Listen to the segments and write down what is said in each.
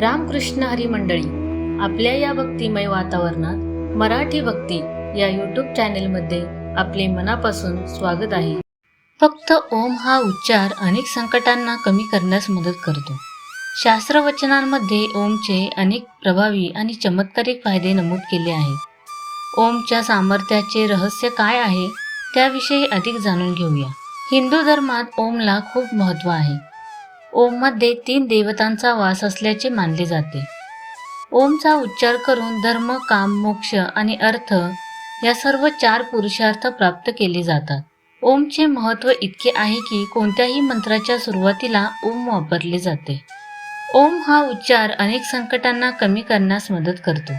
रामकृष्ण हरी मंडळी आपल्या या भक्तिमय वातावरणात मराठी भक्ती या यूट्यूब चॅनेलमध्ये आपले मनापासून स्वागत आहे. फक्त ओम हा उच्चार अनेक संकटांना कमी करण्यास मदत करतो. शास्त्रवचनांमध्ये ओमचे अनेक प्रभावी आणि चमत्कारिक फायदे नमूद केले आहेत ओमच्या सामर्थ्याचे रहस्य काय आहे त्याविषयी अधिक जाणून घेऊया. हिंदू धर्मात ओमला खूप महत्त्व आहे. ओममध्ये तीन देवतांचा वास असल्याचे मानले जाते. ओमचा उच्चार करून धर्म काम मोक्ष आणि अर्थ या सर्व चार पुरुषार्थ प्राप्त केले जातात. ओमचे महत्त्व इतके आहे की कोणत्याही मंत्राच्या सुरुवातीला ओम वापरले जाते. ओम हा उच्चार अनेक संकटांना कमी करण्यास मदत करतो.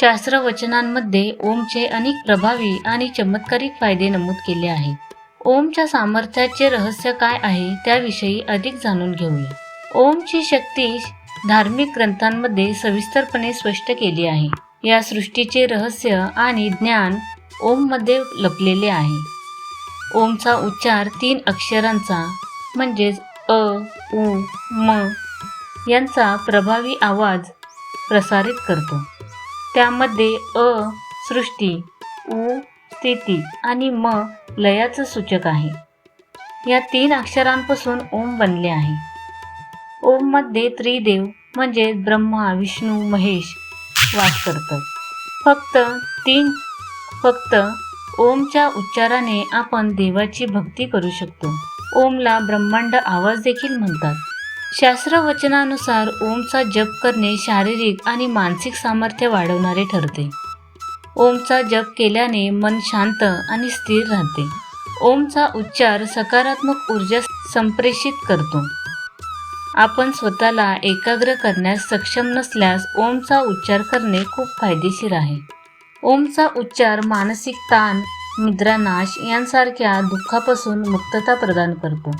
शास्त्रवचनांमध्ये ओमचे अनेक प्रभावी आणि चमत्कारिक फायदे नमूद केले आहेत. ओमच्या सामर्थ्याचे रहस्य काय आहे त्याविषयी अधिक जाणून घेऊया. ओमची शक्ती धार्मिक ग्रंथांमध्ये सविस्तरपणे स्पष्ट केली आहे. या सृष्टीचे रहस्य आणि ज्ञान ओममध्ये लपलेले आहे. ओमचा उच्चार तीन अक्षरांचा म्हणजेच अ उ म यांचा प्रभावी आवाज प्रसारित करतो. त्यामध्ये अ सृष्टी उ स्थिती आणि म लयाचं सूचक आहे. या तीन अक्षरांपासून ओम बनले आहे. ओममध्ये त्रिदेव म्हणजे ब्रह्मा विष्णू महेश वास करतात. फक्त तीन फक्त ओमच्या उच्चाराने आपण देवाची भक्ती करू शकतो. ओमला ब्रह्मांड आवाज देखील म्हणतात. शास्त्रवचनानुसार ओमचा जप करणे शारीरिक आणि मानसिक सामर्थ्य वाढवणारे ठरते. ओमचा जप केल्याने मन शांत आणि स्थिर राहते. ओमचा उच्चार सकारात्मक ऊर्जा संप्रेषित करतो. आपण स्वतःला एकाग्र करण्यास सक्षम नसल्यास ओमचा उच्चार करणे खूप फायदेशीर आहे. ओमचा उच्चार मानसिक ताण निद्रानाश यांसारख्या दुःखापासून मुक्तता प्रदान करतो.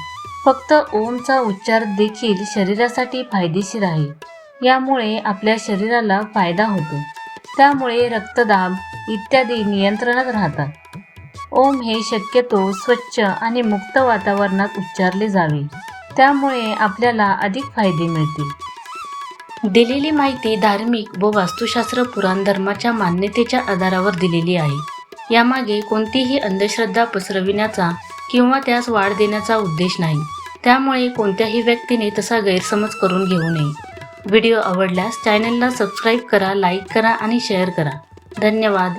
फक्त ओमचा उच्चार देखील शरीरासाठी फायदेशीर आहे. यामुळे आपल्या शरीराला फायदा होतो. त्यामुळे रक्तदाब इत्यादी नियंत्रणात राहतात. ओम हे शक्यतो स्वच्छ आणि मुक्त वातावरणात उच्चारले जावे. त्यामुळे आपल्याला अधिक फायदे मिळतील. दिलेली माहिती धार्मिक व वास्तुशास्त्र पुराण धर्माच्या मान्यतेच्या आधारावर दिलेली आहे. यामागे कोणतीही अंधश्रद्धा पसरविण्याचा किंवा त्यास वाढ देण्याचा उद्देश नाही. त्यामुळे कोणत्याही व्यक्तीने तसा गैरसमज करून घेऊ नये. व्हिडिओ आवडल्यास चॅनलला सबस्क्राईब करा लाईक करा आणि शेअर करा. धन्यवाद.